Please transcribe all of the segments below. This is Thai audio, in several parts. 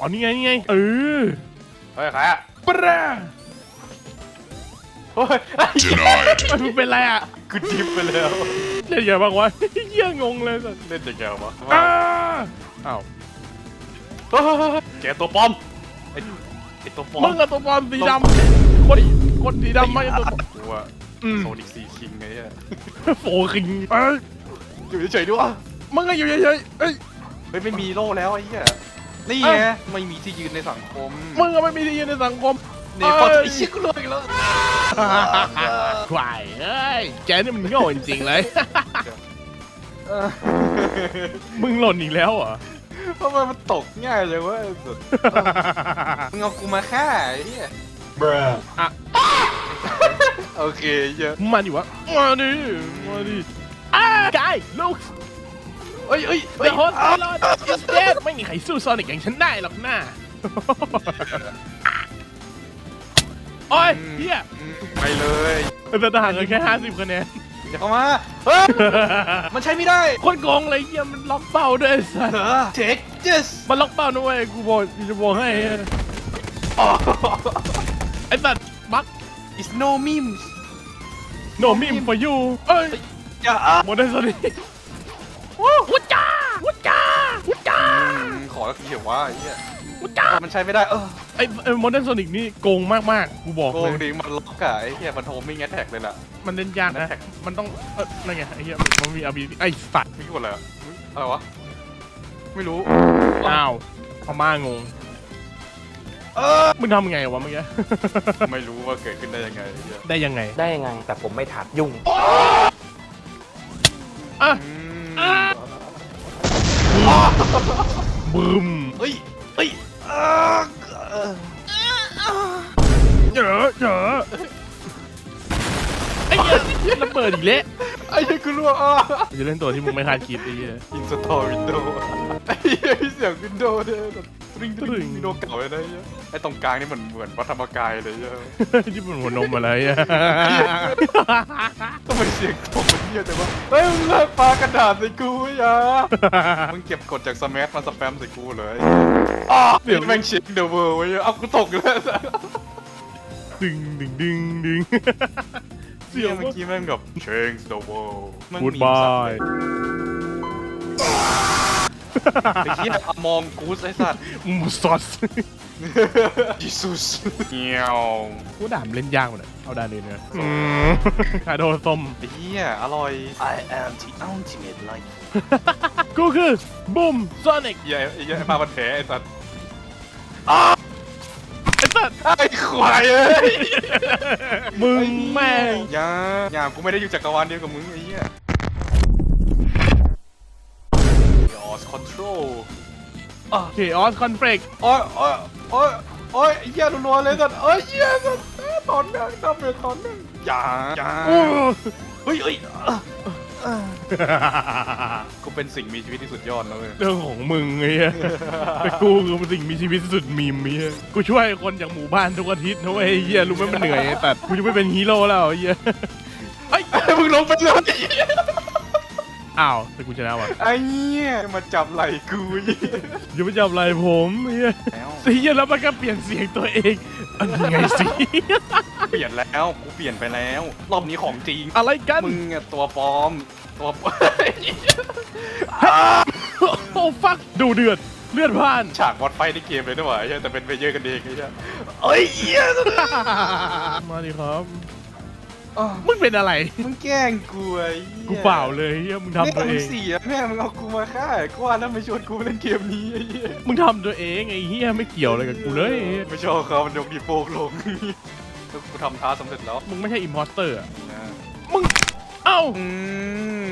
อ๋อนี่ไงนี่ไงเออเฮ้ยใครอะปะราเฮ้ย Denied. ไอ้มึงเป็นไรอะกูดิฟไปแล้ว เล่นยังไงบ้างวะเหี้ยงงเลยสัสเล่นยังไงวะอ้าอ้าวเฮ้ยแกตัวปลอมไอ้ไอ้ตัวปลอมมึงอะตัวปลอมสีดำคนคนสีดำไม่ใช่ตัวปลอม กูว่าอืม โซนิกซีคิงไงอะโฟคิงเอ้ยอยู่เฉยๆด้วยมึงก็อยู่เฉยๆเอ้ย เฮ้ยไม่มีโล่แล้วไอ้เหี้ย นี่เอ้าไงไม่มีที่ยืนในสังคมมึงก็ไม่มีที่ยืนในสังคมนี่พอจะไอ้เชี่ยกูเลยอีกแล้วควายเอ้ยแกนี่มันโง่จริงๆเลยเออมึงหล่นอีกแล้วเหรอทำไมมันตกง่ายจังวะไอ้สุดมึงเอากูมาฆ่าไอ้เหี้ยอะโอเคเยอะมาดิวะมาดิมาดิอ่ากายลูก เอ้ยเอ้ยเดอะฮอสไอรอนอิสเดดไม่มีใครสู้ซอนิกอย่างฉันได้หรอกหน้าโอ้ยเฮียอืมไปเลยแต่ทหารเหลือแค่ห้าสิบคะแนนอย่าเข้ามาเฮ้ยมันใช้ไม่ได้คนโกงเลยเฮียมันล็อกเป้าด้วยไอ้สัสเหรอเทคเจสมันล็อกเป้านะเว้ยกูบอกกูจะบอกให้ไอ้สัสบักอิสโนมิมโนมิม for you เอ้ยอย่าอะหมดได้สวัสดีวุ้จ้ สักทีเถอะว่าไอ้เหี้ยวุ้จ้ามันใช้ไม่ได้เออไอ้ไอ้โมเดิร์นโซนิกนี่โกงมากๆกูบอกโกเลงยดิมันล็อกอะไอ้เหี้ยมันโทรไม่แงแท็กเลยล่ะ มันเล่นยากนะแท็กมันต้องเออนั่นไงไอ้เหี้ยมันมีอาบีไอ้สัตว์ไม่พูดอะไรอะอุ๊ยอะไรวะ ไม่รู้ อ้าวพม่างงเออ มึงทำไงวะเมื่อกี้ ไม่รู้ว่าเกิดขึ้นได้ยังไงไอ้เหี้ยได้ยังไงได้ยังไงแต่ผมไม่ถัดยุ่ง อะอืม บึมเฮ้ยเฮ้ยเออเออเจอเจอไอ้เหี้ยระเบิดอีกแล้วไอ้เหี้ยกูรู้อะกูจะเล่นตัวที่มึงไม่คาดคิดไอ้เหี้ยอินสตอร์วินโดว์ไอ้เหี้ยมีเสียงวินโดว์ด้วยแบบตริงตตริริงงวินโดว์เก่าเลยนะไอ้เหี้ยไอ้ตรงกลางนี่เหมือนเหมือนวัดธรรมกายเลยเหี้ยที่เป็นหัวนมอะไรอะทำไมเสียงตกมันเหี้ยจังวะเฮ้ยมึงเลิกปากระดาษใส่กูอย่ามึงเก็บกดจากสมัมาสแปมใส่กูเลยอ๋อเสีเสียยงงแม่งเช็คเดอะเวิร์ไว้เหี้ยเอากูตกเลยดึงดึงดึงดึงเสีเสียยงงเมื่อกี้แม่งแบบ change the world มันกูดมีบาสัตว์ย ไอ้เหี้ยมองกูสไอ้สัตว์มูสอสยิสุสเงี้ยวกูด่ามนเล่นยากหมดเลยเอาด่านอื่นเนี่ยคาโดส้มไอ้เหี้ยอร่อย I am the ultimate life กูคือบูมโซนิกเหี้ยไอ้เหี้ยไอ้ปลาบันแผลไอ้สัตว์ไอ้สัสไอ้ควายเอ้ยมึงแม่งอย่าอย่ากูไม่ได้อยู่จักรวาลเดียวกับมึงไอ้เหี้ย Chaos Control เคออสคอนเฟลกโอ้ยโอ้ยโอ้ยโอ้ยไอ้เหี้ยรัวๆเลยสัตว์เอ้ยเหี้ยสัตว์เอ้ยตอนเนื่องตอนเนื่องตอนเนื่องอย่าอย่าเฮ้ยเฮ้ยเอ้อเอ้อกูเป็นสิ่งมีชีวิตที่สุดยอดนะเว้ยเรื่องของมึงไอ้เหี้ยแต่กูคือสิ่งมีชีวิตที่สุดมีมไอ้เหี้ยกูช่วยคนจากหมู่บ้านทุกอาทิตย์นะเว้ยไอ้เหี้ยรู้ไหมมันเหนื่อยแต่กูจะไม่เป็นฮีโร่แล้วไอ้เหี้ยเอ้ยมึงลงไปเลย อ้าวแต่กูชนะว่ะไอ้เหี้ยมาจับไหล่กูไอ้เหี้ยอย่าไปจับอะไรผมไอ้เหี้ยแล้วไอ้เหี้ยแล้วมันก็เปลี่ยนเสียงตัวเองอันไงสิเปลี่ยนแล้วกูเปลี่ยนไปแล้ว รอบนี้ของจริงอะไรกันมึงอะตัวปลอมตัวปลอมโอ้ฟักดูเดือดเลือดพล่านฉากวัดไฟในเกมเลยนะวะไอ้เหี้ยแต่เป็นไปเยอะกันเองไอ้เหี้ยเอ้ยเหี้ยมาดิครับ อ้าวมึงเป็นอะไร มึงแกล้งกูไอ้เหี้ยกูเปล่าเลยเฮียมึงทำตัวเอแม่งง เสียแม่มึงเอากูมาฆ่ากูว่าแล้วไม่ชวนกูเล่นเกมนี้ไอ้เหี้ยมึงทำตัวเองไอ้เฮียไม่เกี่ยวอะไรกับกูเลย ไม่ชอบเขามันยกดีโปกลงกูทำท้าสำเร็จแล้วมึงไม่ใช่อิมพอสเตอร์อะนะมึง เอ้าอื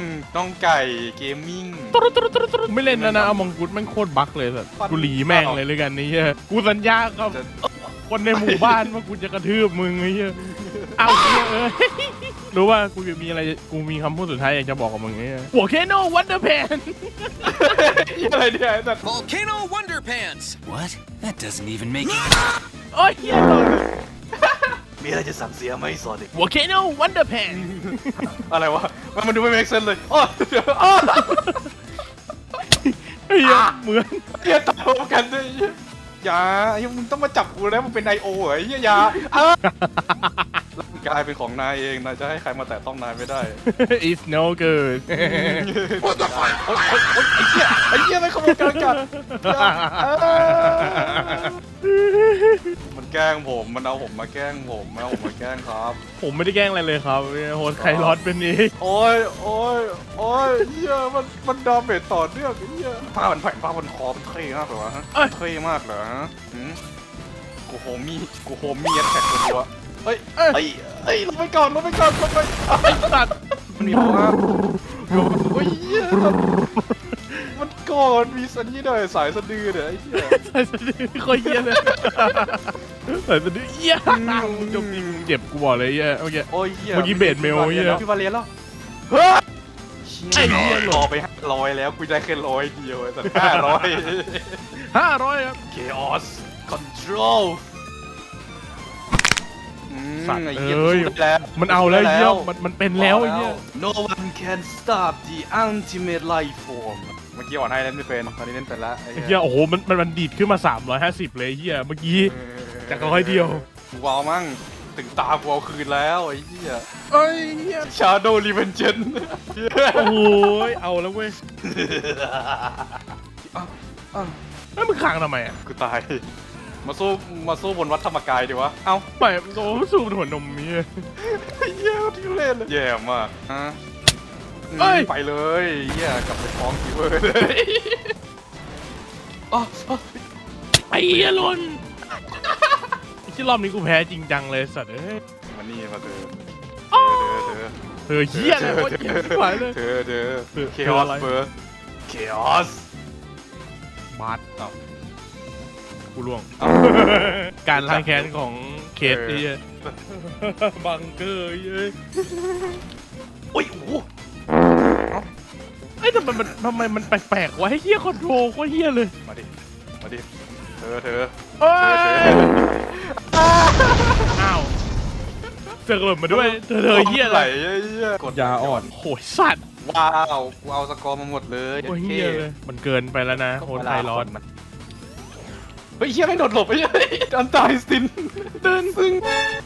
มน้องไก่เกมมิ่ง ตรุดตรุดตรุดตรุดไม่เล่นแล้วนะเอามองกุฎแม่งโคตรบั๊กเลยสัสกูหลีแม่งเลยเลยกันนี่เฮียกูสัญญากับจะ คนในหมู่บ้านว่ากูจะกระทืบมึงไอ้เฮียเอ้าเฮียเอ้ยรู้ว่ากูมีอะไรกูมีคำพูดสุดท้ายอยากจะบอกกับมึงไงหัวเคโนวันเดอร์แพน อะไรเนี่ยไอ้สัตว์ Volcano Wonder Pants! What? That doesn't even make it. โอ้ยเฮียตกมีอะไรจะสั่งเสียไหมสอดิหัวเคโนวันเดอร์แพนอะไรวะ มันมันดูไม่ make sense เลยอ๋อเดี๋ยวอ๋อเฮียเหมือน เฮียตอบกันด้วยไอ้เหี้ ยอย่าไอ้มึงต้องมาจับกูนะมึงเป็นไนโอเหรอไอ้เหี้ยอย่าเออร่างกายเป็นของนายเองนายจะให้ใครมาแตะต้องนายไม่ได้ it's no good โอ๊ยโอ๊ยโอ๊ยโอ๊ยไอ้เหี้ยไอ้เหี้ยไม่ขโมยกลางอากาศอย่าเออมัน แกล้งผมมันเอาผมมาแกล้งผมมันเอาผมมาแกล้งครับ ผมไม่ได้แกล้งอะไรเลยครับโฮสไคลอสเป็นนี้ โอ้ยโอ้ยโอ้ยเหี้ยมันมันดาเมจต่อเนื่องไอ้เหี้ยผ้ามันแผ่นผ้ามันคอมันเท่มากเหรอวะฮะเท่มากเหรอฮะหืมกูโฮมี่กูโฮมี่แท็กตัวเฮ้ยเฮ้ยเฮ้ยลงไปก่อนลงไปก่อนลงไปไอ้สัตว์มันมีภาพโอ้ยเหี้ยมันก่อนมีสัญญาด้วยสายสะดือเนี่ยไอ้เหี้ยใส่สะดือโคตรเหี้ยเลย ใส่สะดือเหี้ยมึงจมยิงมึงเจ็บกูบอกเลยเหี้ยเมื่อกี้ โอ้ยเหี้ยเมื่อกี้เบสเมลเหี้ย พี่วาเลียนแล้วเฮ้ยไอ้เหี้ยหลบรอไปห้าร้อยแล้วกูได้แค่ร้อยเดียวไอ้สัตว์ห้าร้อย ห้าร้อยครับ Chaos Control อืมสัตว์ไอ้เหี้ยเอ้ยสู้ได้แล้วมันเอาแล้วสู้ได้เหี้ยมันมันเป็นแล้วไอ้เหี้ย No one can stop the ultimate life form เมื่อกี้อ่อนให้เล่นไม่เป็นตอนนี้เล่นเป็นแล้วไอ้ไอ้เหี้เหี้ยยโอ้โหมันมันมันดีดขึ้นมา 350 เลยไอ้เหี้ยเมื่อกี้ จากร้อยเดียว กูเอามั่งถึงตากูเอาคืนแล้วไอ้เหี้ยเอ้ยเหี้ย Shadow Revengeance โอ้โหเอาแล้วเว้ยอ้าวอ้าวไอ้ยมึงขังทำไมอะกูตาย มาสู้มาสู้บนวัดธรรมกายดีวะ เอ้าไม่โอ้โหสูบหัวนมเมียไอ้เหี้ยที่เล่นเลยแย่มากฮะเอ้ยไปเลยเหี้ยกลับไปฟ้องคิวเวอร์เลยอ๋ออ๋อไอ้เหี้ยหลนไอ้ ที่รอบนี้กูแพ้จริงจังเลยสัตว์เอ้ยมานี่มาเธอเธอเธอเหี้ยเลยโคตรเหี้ยชิบหายเลย เธอเธอเธอเคออสเธออะไรเบอร์เคออสบาดเอ้ากูล่วง การล้างแค้นของเคสไอ้เหี้ยบังเกอร์เอ้ยโอ้ยโอ้ไอ้ทำไมมันทำไมมันแปลกๆวะไอ้เหี้ยคอนโทรลโคตรเหี้ยเลย มาดิ มาดิ เธอเธอเธอ ออ้าวเจอเกิดมาด้วยเธอเธอเหี้ยอะไรเหี้ยกดยาอ่อนโหยสัตว์ว้าวกูเอาสกอร์มาหมดเลยโอ้ยเหี้ยเลยมันเกินไปแล้วนะโฮสไทรอดเฮ้ยเฮียไม่โดดหลบไอ้เหี้ยอันตายสินตื่นซึ่ง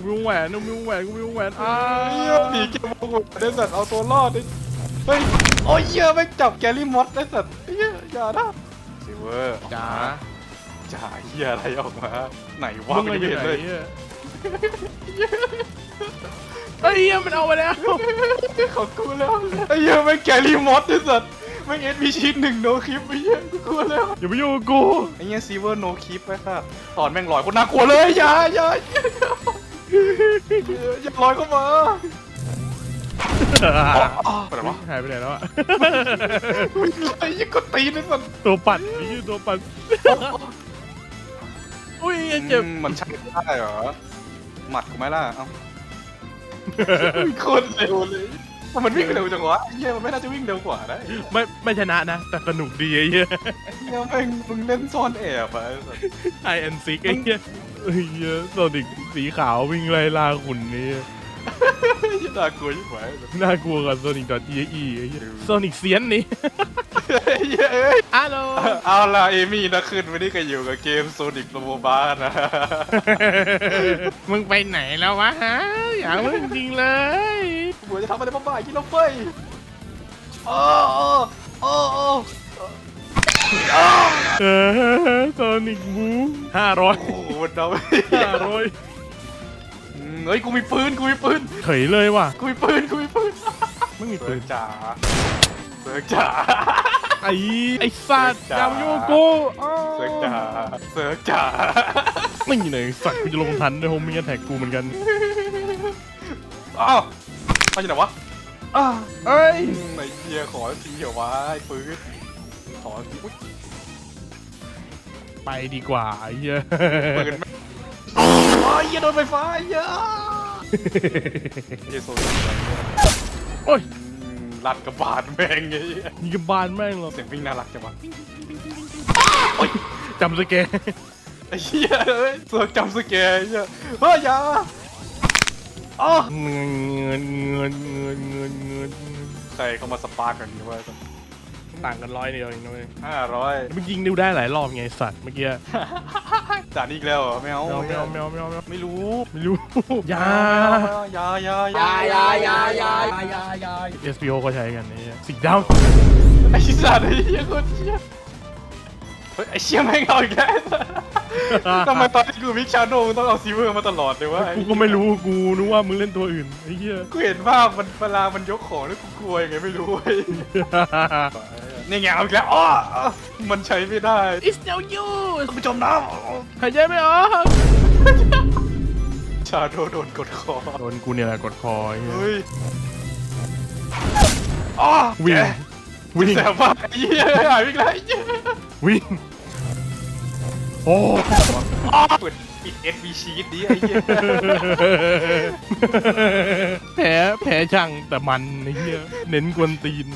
วิวแหวนวิวแหวนวิวแหวนอ้าเฮียหนีเก็บมงกุฎได้สัตว์เอาตัวรอดดิเฮ้ยโอ้ยเฮียไม่งจับแกลลี่มอสได้สัตว์เฮียอย่านะซิเวอร์จ๋า จ๋าเฮียอะไรออกมา ไหนวะมึงไม่อะอเห็ยู่นไหนเลยเนี่ยเฮ้ยเหี้ยมันเอาไปแล้วของกูแล้วไอ้เฮียไม่งแกลลี่มอสได้สัตว์ไม่งเอสพีชีหนึ่งโนคลิปไอ้เฮียกูกลัวแล้วอย่าไปยุ่งกับกูไอ้เฮียซีเวอร์โนคลิปไปค่ะตอนแม่งลอยคนน่ากลัวเลยอย่าอย่าอย่าอย่าลอยเข้ามาอ๋ออะไรวะหายไปไหนแล้วอะไอ้ยี่ก็ตีนไอ้สัตว์ตัวปัดนี่ตัวปัด อุ้ยเจ็บ อืมมันใช้ได้เหรอ หมัดกูไหมล่ะ เอ้า โคตรเร็วเลยมันวิ่งเร็วจังวะไอ้เหี้ยมันไม่น่าจะวิ่งเร็วกว่านะไม่ไม่ชนะนะ แต่สนุกดีไอ้เหี้ยเหี้ยแม่งมึงเล่นซ่อนแอบอะไอ้สัตว์ไอเอ็นซิกไอ้เหี้ยไอ้เหี้ยโซนิกสีขาววิ่งไล่ล่าขุนนี่ยี่ น่ากลัวยิ่งกว่าไอ้สัตว์น่ากลัวกับโซนิกดอทเอีไอ้เหี้ยโซนิกเซียนนี่ไอ้เหี้ยเอ้ยฮัลโหลเอาล่ะเอมี่นะขึ้นวันนี้ก็อยู่กับเกมโซนิกโรโบบานะ มึงไปไหนแล้ววะฮะอยากมึงจริงเลยกูจะทำอะไรบ้าๆกินแล้วเฟ้ยโอ้โอ้โอ้เออโซนิกบูห้าร้อยโอ้โหมันเดาห้าร้อยอืม เฮ้ยกูมีปืนกูมีปืนเฉยเลยว่ะกูมีปืนกูมีปืนไม่มีเบิปืร์นกจ๋าเบิร์กจ๋า ไอ้ไอ้สัตว์เสิร์ฟอย่าจ๋ามายุ่งกับกูอ้าวเบิร์กจ๋าเบิร์กจ๋าไม่มีเลยสัตว์กูจะลงทันด้วยโฮมมีแท็กกูเหมือนกันอ้าวมาจากไหนวะอ้าวเอ้ยไอ้เหี้ยขอทีเหรอวะไอ้ปืนขอทีอุ๊ยไปดีกว่าไอ้เหี้ยปืนไม่โอ้ยเหี้ยโดนไฟฟ้าไอ้เหี้ยเหี้ยโซนอะไรเนี่ยโอ้ยอืมลัดกระบาดแม่งไอ้เหี้ยนี่ก็บานแม่งเหรอเสียงวิ่งน่ารักจังวะจำสเกลไอ้เหี้ยเอ้ยเสือกจำสแกร์ไอ้เหี้ยเฮ้ยอย่าอ๋อเงินเงินเงินเงินเงินเงินใครเข้ามาสปาร์กันนี่วะ ต่างกันร้อยเดียวเองนะเว้ยห้าร้อยมึงยิงนิ้วได้หลายรอบไงไอ้สัตว์เมื่อกี้ด่านนี้อีกแล้วเหรอไม่เอาไม่เอาไม่เอาไม่เอาไม่เอาไม่เอาไม่รู้ไม่รู้อยาอยาอยาอยาอยาอยาอยาอยา SPO ก็ใช้กันนี่สิ่งดไอ้สัตว์ไอ้เหี้ยโคตรเหี้ยเฮ้ยไอ้เชี่ยแม่งเอาอีกแล้วำ ทำไมตอนที่กูมิกชาโดมึงต้องเอาซีเวอร์มาตลอดเลยวะกูก็ไม่รู้กูนึกว่ามึงเล่นตัวอื่นไอ้เหี้ยกูเห็นว่ามันเวลามันยกของแล้วกูกลัวยังไงไม่รู้เว้ยนี่ไงเอาอีกแล้วอ้อมันใช้ไม่ได้ It's no use ต้องไปจมน้หายใจไม่ออกำชาโดโดนกดคอโดนกูเนี่ยแหละกดคอไอ้เหี้ยเฮ้ยอ้อวิ่งแกวิ่งแสบมากไอ้เหี้ยหายอีกแล้วไอ้เหี้ย วิ่ง โอ้อ้อเปิดปิดเอสบีชีตดิไอ้เหี้ยแผลแผลช่างแต่มันไอ้เหี้ยเน้นกวนตีน